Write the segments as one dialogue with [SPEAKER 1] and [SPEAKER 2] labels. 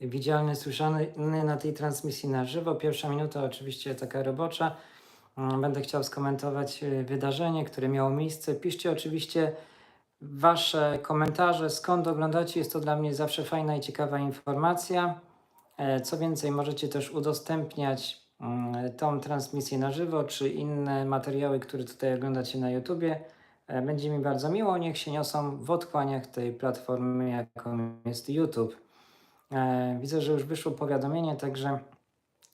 [SPEAKER 1] widzialny, słyszany na tej transmisji na żywo. Pierwsza minuta oczywiście taka robocza. Mm, Będę chciał skomentować e, wydarzenie, które miało miejsce. Piszcie oczywiście Wasze komentarze, skąd oglądacie. Jest to dla mnie zawsze fajna i ciekawa informacja. E, Co więcej, możecie też udostępniać mm, tą transmisję na żywo, czy inne materiały, które tutaj oglądacie na YouTubie. E, Będzie mi bardzo miło, niech się niosą w otchłaniach tej platformy, jaką jest YouTube. E, Widzę, że już wyszło powiadomienie, także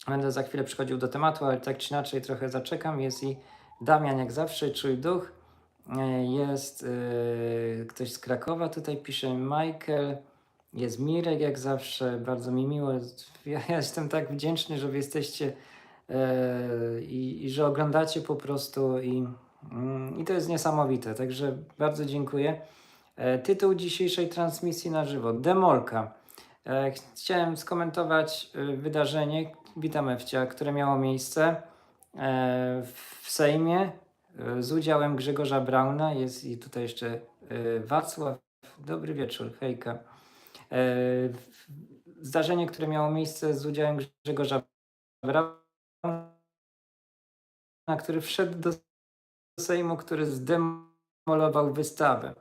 [SPEAKER 1] będę za chwilę przychodził do tematu, ale tak czy inaczej trochę zaczekam. Jest i Damian, jak zawsze, czuj duch. E, Jest e, ktoś z Krakowa, tutaj pisze Michael. Jest Mirek, jak zawsze, bardzo mi miło. Ja, jestem tak wdzięczny, że wy jesteście i, i że oglądacie po prostu i, mm, i to jest niesamowite, także bardzo dziękuję. Tytuł dzisiejszej transmisji na żywo, Demolka. E, Chciałem skomentować e, wydarzenie, witam Ewcia, które miało miejsce e, w Sejmie z udziałem Grzegorza Brauna, jest i tutaj jeszcze Wacław. Dobry wieczór, hejka. Zdarzenie, które miało miejsce z udziałem Grzegorza Brauna, który wszedł do Sejmu, który zdemolował wystawę.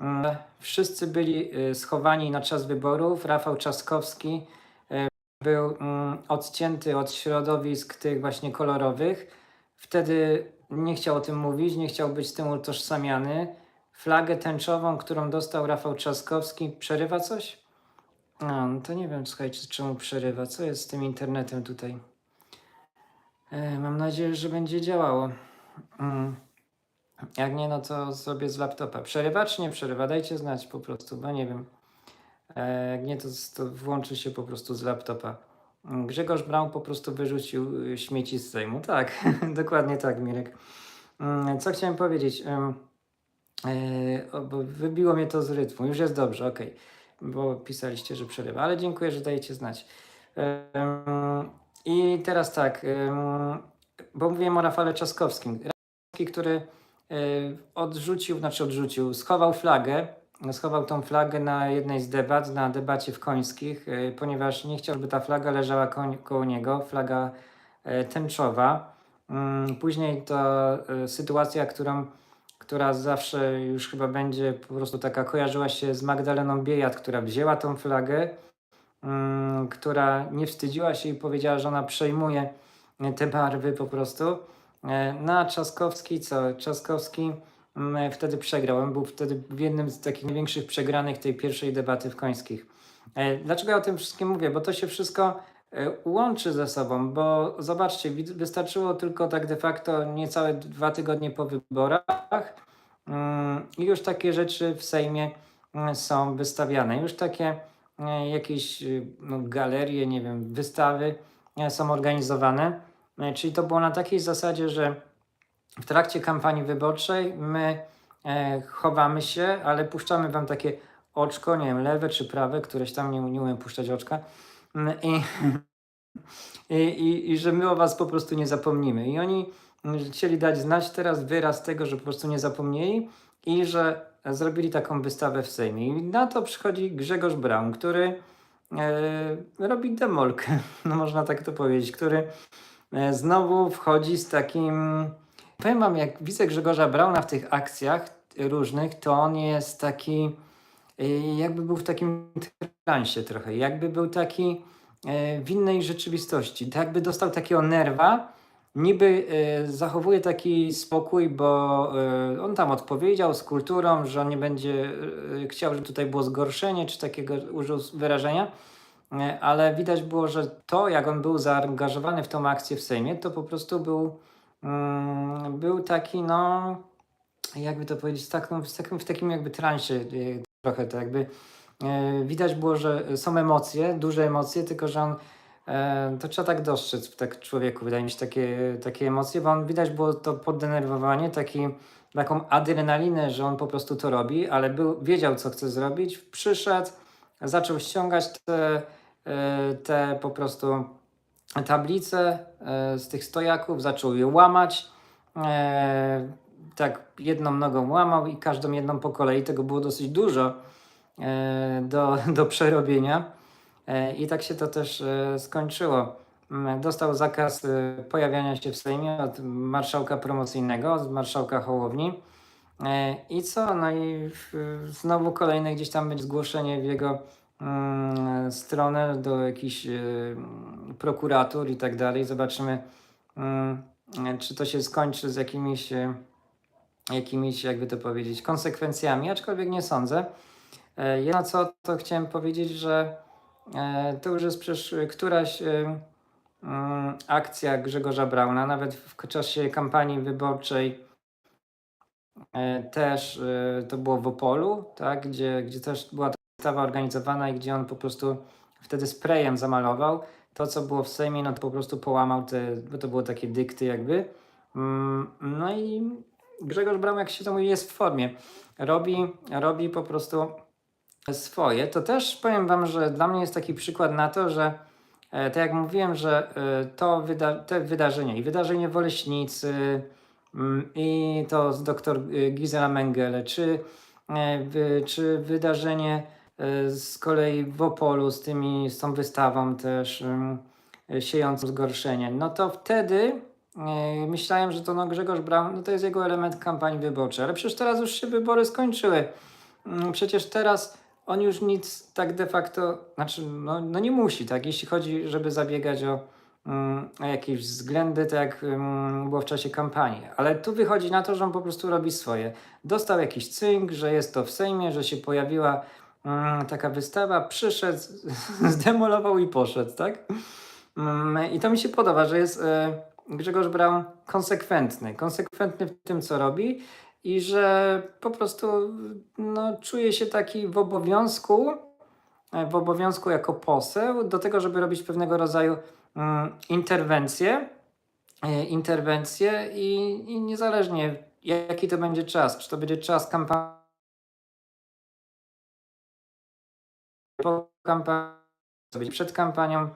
[SPEAKER 1] Mm, Wszyscy byli y, schowani na czas wyborów. Rafał Trzaskowski y, był mm, odcięty od środowisk tych właśnie kolorowych. Wtedy nie chciał o tym mówić, nie chciał być z tym utożsamiany. Flagę tęczową, którą dostał Rafał Trzaskowski, przerywa coś? A, no to nie wiem, słuchajcie, czemu przerywa. Co jest z tym internetem tutaj? E, mam nadzieję, że będzie działało. Mm. Jak nie, no to sobie z laptopa. Przerywa czy nie przerywa? Dajcie znać po prostu, bo nie wiem. E, jak nie, to, to włączy się po prostu z laptopa. Grzegorz Braun po prostu wyrzucił y, śmieci z Sejmu. Tak, dokładnie tak, Mirek. Mm, Co chciałem powiedzieć? E, bo wybiło mnie to z rytmu. Już jest dobrze, okej. Bo pisaliście, że przerywa, ale dziękuję, że dajecie znać. I teraz tak, bo mówiłem o Rafale. Trzaskowski, który odrzucił, znaczy odrzucił, schował flagę, schował tą flagę na jednej z debat, na debacie w Końskich, y, ponieważ nie chciał, żeby ta flaga leżała koń, koło niego, flaga y, tęczowa. Mm, Później to sytuacja, którą, która zawsze już chyba będzie po prostu taka kojarzyła się z Magdaleną Biejat, która wzięła tą flagę, mm, która nie wstydziła się i powiedziała, że ona przejmuje te barwy po prostu. E, Na Trzaskowski, co? Trzaskowski mm, wtedy przegrał. Był wtedy w jednym z takich największych przegranych tej pierwszej debaty w Końskich. E, Dlaczego ja o tym wszystkim mówię? Bo to się wszystko e, łączy ze sobą, bo zobaczcie, wystarczyło tylko tak de facto niecałe dwa tygodnie po wyborach mm, i już takie rzeczy w Sejmie mm, są wystawiane. Już takie e, jakieś y, no, galerie, nie wiem, wystawy e, są organizowane. E, Czyli to było na takiej zasadzie, że w trakcie kampanii wyborczej my e, chowamy się, ale puszczamy wam takie oczko, nie wiem, lewe czy prawe, któreś tam nie, nie umiem puszczać oczka. Mm, I, i, i, I że my o was po prostu nie zapomnimy. I oni chcieli dać znać teraz wyraz tego, że po prostu nie zapomnieli i że zrobili taką wystawę w Sejmie. I na to przychodzi Grzegorz Braun, który e, robi demolkę, no można tak to powiedzieć, który znowu wchodzi z takim. Powiem wam, jak widzę Grzegorza Brauna w tych akcjach różnych, to on jest taki. e, Jakby był w takim transie trochę, jakby był taki e, w innej rzeczywistości. Jakby dostał takiego nerwa, niby e, zachowuje taki spokój, bo e, on tam odpowiedział z kulturą, że on nie będzie e, chciał, żeby tutaj było zgorszenie, czy takiego użył wyrażenia. Ale widać było, że to, jak on był zaangażowany w tą akcję w Sejmie, to po prostu był, mm, był taki, no, jakby to powiedzieć, z takim, w takim jakby transie e, trochę, to jakby e, widać było, że są emocje, duże emocje, tylko że on, e, to trzeba tak dostrzec w tak człowieku, wydaje mi się, takie, takie emocje, bo on widać było to poddenerwowanie, taki, taką adrenalinę, że on po prostu to robi, ale był, wiedział, co chce zrobić, przyszedł, zaczął ściągać te, te po prostu tablice e, z tych stojaków, zaczął je łamać. E, tak jedną nogą łamał i każdą jedną po kolei. Tego było dosyć dużo do, do przerobienia. I tak się to też skończyło. Mm, Dostał zakaz pojawiania się w Sejmie od marszałka promocyjnego, od marszałka Hołowni. I co? No i znowu kolejne gdzieś tam będzie zgłoszenie w jego stronę do jakichś e, prokuratur i tak dalej. Zobaczymy, e, czy to się skończy z jakimiś, e, jakimiś, jakby to powiedzieć, konsekwencjami, aczkolwiek nie sądzę. E, Jedno co, to chciałem powiedzieć, że e, to już jest przecież któraś e, akcja Grzegorza Brauna, nawet w czasie kampanii wyborczej E, też e, to było w Opolu, tak, gdzie, gdzie też była ta wystawa organizowana i gdzie on po prostu wtedy sprayem zamalował. To, co było w Sejmie, no to po prostu połamał te, bo to było takie dykty jakby. Mm, No i Grzegorz Braun, jak się to mówi, jest w formie. Robi, robi po prostu swoje. To też powiem Wam, że dla mnie jest taki przykład na to, że e, tak jak mówiłem, że e, to wyda- te wydarzenia i wydarzenie w Oleśnicy, Mm, I to z dr y, Gisela Mengele, czy, e, czy wydarzenie e, z kolei w Opolu z, tymi, z tą wystawą też e, siejącą zgorszenie, no to wtedy e, myślałem, że to no Grzegorz Braun, no to jest jego element kampanii wyborczej, ale przecież teraz już się wybory skończyły. Mm, Przecież teraz on już nic tak de facto, znaczy no, no nie musi, tak, jeśli chodzi, żeby zabiegać o mm, o jakieś względy, tak jak mm, było w czasie kampanii. Ale tu wychodzi na to, że on po prostu robi swoje. Dostał jakiś cynk, że jest to w Sejmie, że się pojawiła taka wystawa, przyszedł, zdemolował i poszedł, tak? Mm, I to mi się podoba, że jest e, Grzegorz Braun konsekwentny. Konsekwentny w tym, co robi i że po prostu no, czuje się taki w obowiązku, e, w obowiązku jako poseł do tego, żeby robić pewnego rodzaju mm, interwencje, e, interwencje i, i niezależnie jaki to będzie czas, czy to będzie czas kampanii, po kampanii, przed kampanią,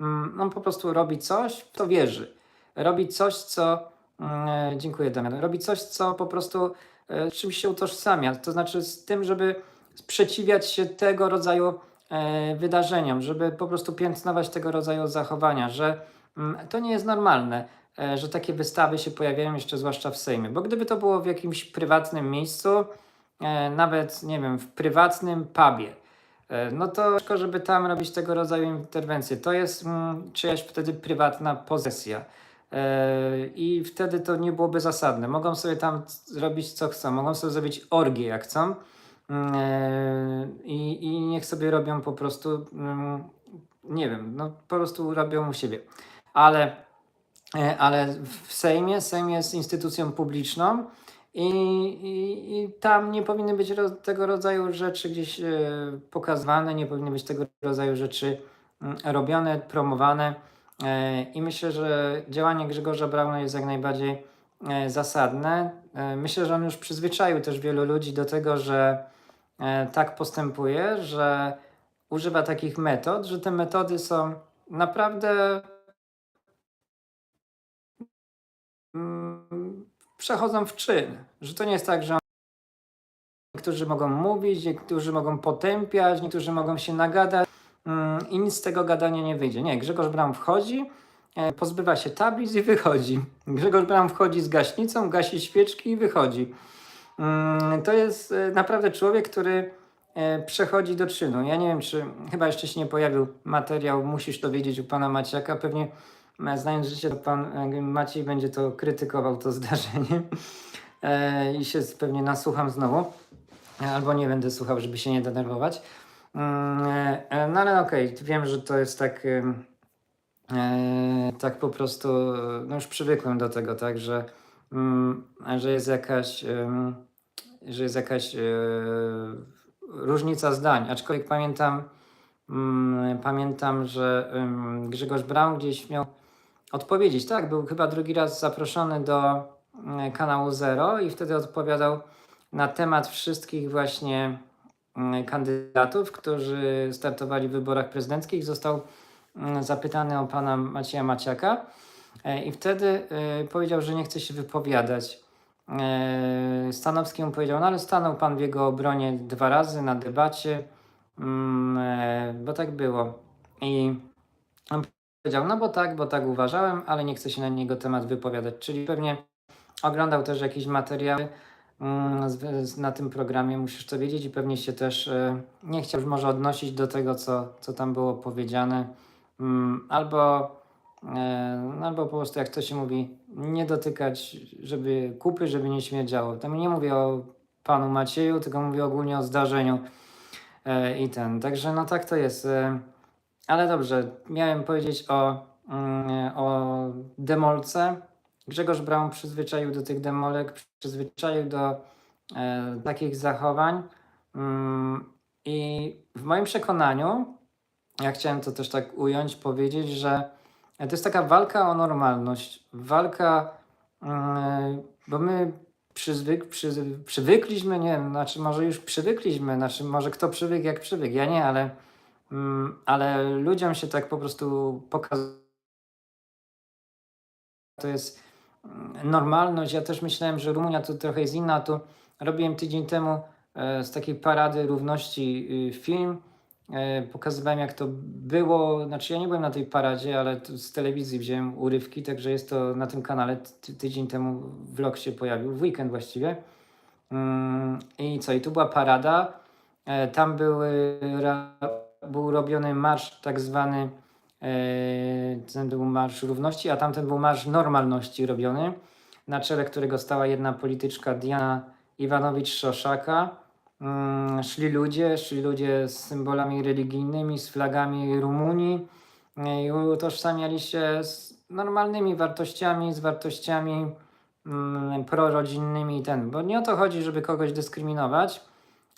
[SPEAKER 1] mm, on po prostu robi coś, w co wierzy. Robi coś, co, mm, e, dziękuję Damian, robi coś, co po prostu e, czymś się utożsamia, to znaczy z tym, żeby sprzeciwiać się tego rodzaju e, wydarzeniom, żeby po prostu piętnować tego rodzaju zachowania, że mm, to nie jest normalne, że takie wystawy się pojawiają jeszcze zwłaszcza w Sejmie, bo gdyby to było w jakimś prywatnym miejscu, nawet nie wiem, w prywatnym pubie, no to szkoda, żeby tam robić tego rodzaju interwencje. To jest mm, czyjaś wtedy prywatna posesja. E, I wtedy to nie byłoby zasadne. Mogą sobie tam zrobić co chcą, mogą sobie zrobić orgię jak chcą, Mm, e, i, i niech sobie robią po prostu, mm, nie wiem, no po prostu robią u siebie. Ale, e, ale w Sejmie, Sejm jest instytucją publiczną i, i, i tam nie powinny być tego rodzaju rzeczy gdzieś e, pokazywane, nie powinny być tego rodzaju rzeczy mm, robione, promowane. E, I myślę, że działanie Grzegorza Brauna jest jak najbardziej e, zasadne. Myślę, że on już przyzwyczaił też wielu ludzi do tego, że tak postępuje, że używa takich metod, że te metody są naprawdę mm, przechodzą w czyn. Że to nie jest tak, że niektórzy mogą mówić, niektórzy mogą potępiać, niektórzy mogą się nagadać mm, i nic z tego gadania nie wyjdzie. Nie, Grzegorz Braun wchodzi, e, pozbywa się tablic i wychodzi. Grzegorz Braun wchodzi z gaśnicą, gasi świeczki i wychodzi. Mm, To jest e, naprawdę człowiek, który e, przechodzi do czynu. Ja nie wiem, czy chyba jeszcze się nie pojawił materiał, musisz to wiedzieć u pana Maciaka. Pewnie znając życie, to pan Maciej będzie to krytykował, to zdarzenie. E, I się pewnie nasłucham znowu. Albo nie będę słuchał, żeby się nie denerwować. Mm, e, e, No ale okej, wiem, że to jest tak. tak po prostu, no już przywykłem do tego, tak, że, mm, że jest jakaś, że jest jakaś różnica zdań. Aczkolwiek pamiętam, mm, pamiętam, że Grzegorz Braun gdzieś miał odpowiedzieć. Tak, był chyba drugi raz zaproszony do mm, kanału Zero i wtedy odpowiadał na temat wszystkich właśnie mm, kandydatów, którzy startowali w wyborach prezydenckich. Został mm, zapytany o pana Macieja Maciaka e, i wtedy e, powiedział, że nie chce się wypowiadać. E, Stanowski mu powiedział, no ale stanął pan w jego obronie dwa razy na debacie, bo tak było. I on powiedział, no bo tak, bo tak uważałem, ale nie chcę się na niego temat wypowiadać. Czyli pewnie oglądał też jakieś materiały mm, na tym programie, musisz to wiedzieć i pewnie się też e, nie chciał już może odnosić do tego, co, co tam było powiedziane. Mm, Albo, e, no albo po prostu, jak to się mówi, nie dotykać, żeby kupy, żeby nie śmierdziało. Tam nie mówię o panu Macieju, tylko mówię ogólnie o zdarzeniu e, i ten. Także no tak to jest. Ale dobrze, miałem powiedzieć o, mm, o demolce. Grzegorz Braun przyzwyczaił do tych demolek, przyzwyczaił do e, takich zachowań. Mm, I w moim przekonaniu, ja chciałem to też tak ująć, powiedzieć, że to jest taka walka o normalność. Walka, mm, bo my przyzwyk, przywykliśmy, nie wiem, znaczy może już przywykliśmy, znaczy może kto przywykł jak przywykł, ja nie, ale, ale ludziom się tak po prostu pokazuje. To jest mm, normalność. Ja też myślałem, że Rumunia to trochę jest inna. Tu robiłem tydzień temu e, z takiej parady równości y, film. E, pokazywałem, jak to było. Znaczy, ja nie byłem na tej paradzie, ale z telewizji wziąłem urywki, także jest to na tym kanale. Ty, tydzień temu vlog się pojawił, w weekend właściwie. Mm, I co? I tu była parada. E, tam były, był robiony marsz tak zwany. E, ten był marsz równości, a tamten był marsz normalności robiony, na czele którego stała jedna polityczka Diana Iwanowicz-Szoszaka. Mm, szli ludzie, szli ludzie z symbolami religijnymi, z flagami Rumunii e, i utożsamiali się z normalnymi wartościami, z wartościami mm, prorodzinnymi i ten, bo nie o to chodzi, żeby kogoś dyskryminować.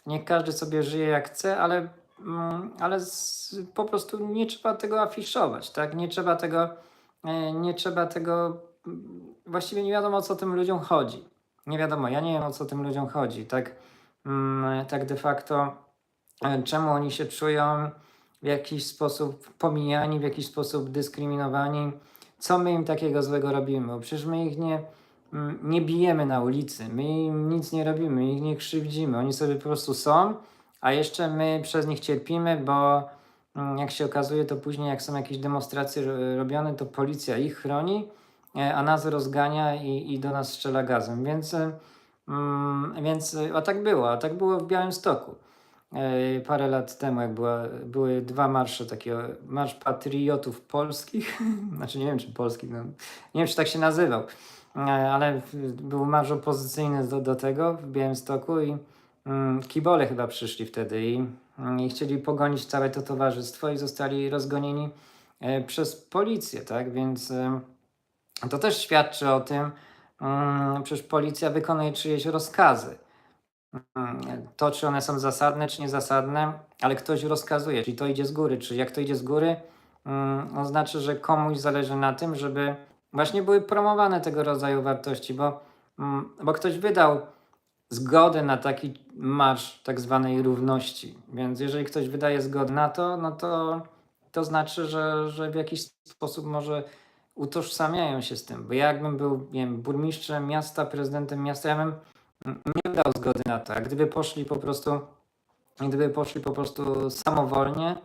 [SPEAKER 1] Niech każdy sobie żyje jak chce, ale, ale z, po prostu nie trzeba tego afiszować, tak? Nie trzeba tego, e, nie trzeba tego, mm, właściwie nie wiadomo o co tym ludziom chodzi. Nie wiadomo, ja nie wiem o co tym ludziom chodzi, tak? Mm, tak de facto, e, czemu oni się czują w jakiś sposób pomijani, w jakiś sposób dyskryminowani, co my im takiego złego robimy, bo przecież my ich nie, mm, nie bijemy na ulicy, my im nic nie robimy, ich nie krzywdzimy, oni sobie po prostu są, a jeszcze my przez nich cierpimy, bo mm, jak się okazuje, to później jak są jakieś demonstracje ro- robione, to policja ich chroni, e, a nas rozgania i, i do nas strzela gazem, więc... e, Mm, więc, a tak było, a tak było w Białymstoku. E, Parę lat temu, jak była, były dwa marsze, takie Marsz Patriotów Polskich, znaczy nie wiem czy polskich, no, nie wiem czy tak się nazywał, e, ale był marsz opozycyjny do, do tego w Białymstoku i kibole chyba przyszli wtedy i, mm, i chcieli pogonić całe to towarzystwo i zostali rozgonieni e, przez policję, tak, więc... em, to też świadczy o tym, mm, przecież policja wykonuje czyjeś rozkazy. Mm, To, czy one są zasadne, czy niezasadne, ale ktoś rozkazuje, czyli to idzie z góry. Czyli jak to idzie z góry, mm, oznacza, że komuś zależy na tym, żeby właśnie były promowane tego rodzaju wartości, bo, mm, bo ktoś wydał zgodę na taki marsz tak zwanej równości. Więc jeżeli ktoś wydaje zgodę na to, no to to znaczy, że, że w jakiś sposób może utożsamiają się z tym. Bo ja jakbym był, nie wiem, burmistrzem miasta, prezydentem miasta, ja bym nie dał zgody na to. A gdyby poszli po prostu, gdyby poszli po prostu samowolnie,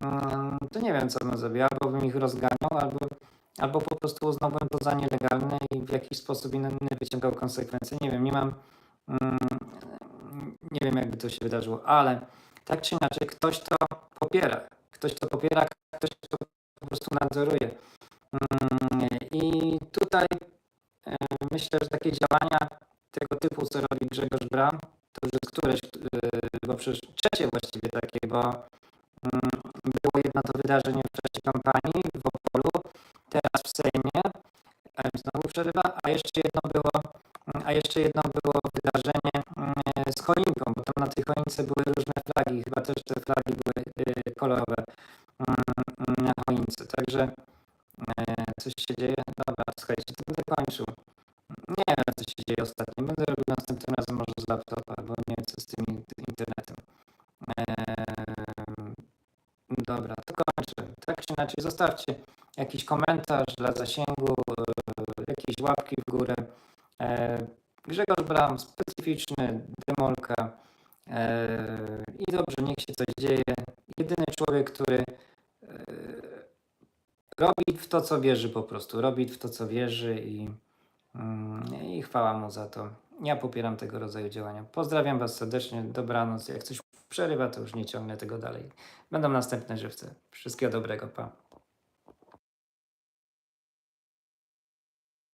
[SPEAKER 1] mm, to nie wiem, co bym zrobił. Albo bym ich rozganiał, albo, albo po prostu uznałbym to za nielegalne i w jakiś sposób inny wyciągał konsekwencje. Nie wiem, nie mam, nie wiem, jakby to się wydarzyło, ale tak czy inaczej, ktoś to popiera. Ktoś to popiera, ktoś to po prostu nadzoruje. Mm, I tutaj e, myślę, że takie działania tego typu, co robi Grzegorz Bram, to już któreś, bo przecież trzecie właściwie takie, bo było jedno to wydarzenie w czasie kampanii w Opolu, teraz w Sejmie, e, znowu przerywa, a jeszcze jedno było, mm, a jeszcze jedno było wydarzenie mm, z choinką, bo tam na tej choince były różne flagi, chyba też te flagi były e, kolorowe mm, na choince, także E, coś się dzieje? Dobra, słuchajcie, to będę kończył. Nie wiem, co się dzieje ostatnio. Będę robił następnym razem może z laptopa, bo nie wiem, co z tym in- internetem. Dobra, to kończę. Tak czy inaczej, zostawcie jakiś komentarz dla zasięgu, e, jakieś łapki w górę. E, Grzegorz Bram, specyficzny, demolka. E, I dobrze, niech się coś dzieje. Jedyny człowiek, który robi w to, co wierzy po prostu. Robi w to, co wierzy i, mm, i chwała mu za to. Ja popieram tego rodzaju działania. Pozdrawiam Was serdecznie. Dobranoc. Jak coś przerywa, to już nie ciągnę tego dalej. Będą następne żywce. Wszystkiego dobrego. Pa.